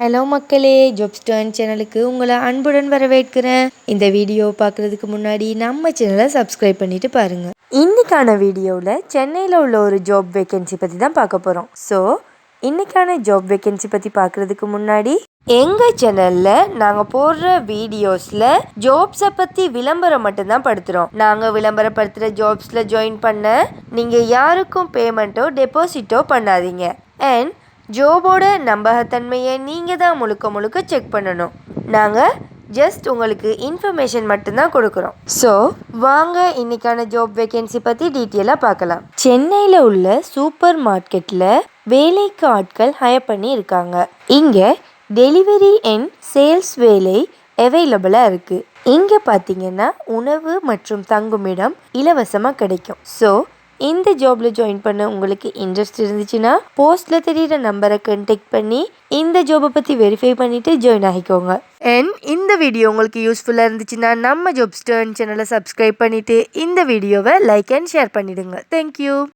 Hello மக்களே jobs turn சேனலுக்கு உங்களை அன்புடன் வரவேற்கிறேன். இந்த வீடியோ பார்க்குறதுக்கு முன்னாடி நம்ம சேனலை சப்ஸ்கிரைப் பண்ணிட்டு பாருங்க. இன்னைக்கான வீடியோவில் சென்னையில் உள்ள ஒரு ஜாப் வேகன்சி பற்றி தான் பார்க்க போகிறோம் ஸோ இன்னைக்கான ஜாப் வேகன்சி பற்றி பார்க்குறதுக்கு முன்னாடி எங்கள் சேனலில் நாங்கள் போடுற வீடியோஸில் ஜாப்ஸை பற்றி விளம்பரம் மட்டும்தான் படுத்துகிறோம் நாங்கள் விளம்பரப்படுத்துகிற ஜாப்ஸில் ஜாயின் பண்ண நீங்கள் யாருக்கும் பேமெண்ட்டோ டெபாசிட்டோ பண்ணாதீங்க. அண்ட் ஜோபோட நம்பகத்தன்மையை நீங்கள் தான் முழுக்க முழுக்க செக் பண்ணணும். நாங்கள் ஜஸ்ட் உங்களுக்கு இன்ஃபர்மேஷன் மட்டும்தான் கொடுக்குறோம். ஸோ வாங்க இன்னைக்கான ஜாப் வேகன்சி பற்றி டீட்டெயிலாக பார்க்கலாம். சென்னையில் உள்ள சூப்பர் மார்க்கெட்டில் வேலைக்கு ஆட்கள் ஹயர் பண்ணி இருக்காங்க. இங்கே டெலிவரி அண்ட் சேல்ஸ் வேலை அவைலபிளாக இருக்குது இங்கே பார்த்தீங்கன்னா உணவு மற்றும் தங்குமிடம் இலவசமாக கிடைக்கும். ஸோ இந்த ஜாபில் ஜாயின் பண்ண உங்களுக்கு இன்ட்ரெஸ்ட் இருந்துச்சுன்னா போஸ்ட்டில் தெரியிற நம்பரை கண்டெக்ட் பண்ணி இந்த ஜாபை பற்றி வெரிஃபை பண்ணிவிட்டு ஜாயின் ஆகிக்கோங்க. அண்ட் இந்த வீடியோ உங்களுக்கு யூஸ்ஃபுல்லாக இருந்துச்சுன்னா நம்ம ஜாப் ஸ்டர்ன் சேனலை சப்ஸ்கிரைப் பண்ணிவிட்டு இந்த வீடியோவை லைக் அண்ட் ஷேர் பண்ணிவிடுங்க தேங்க்யூ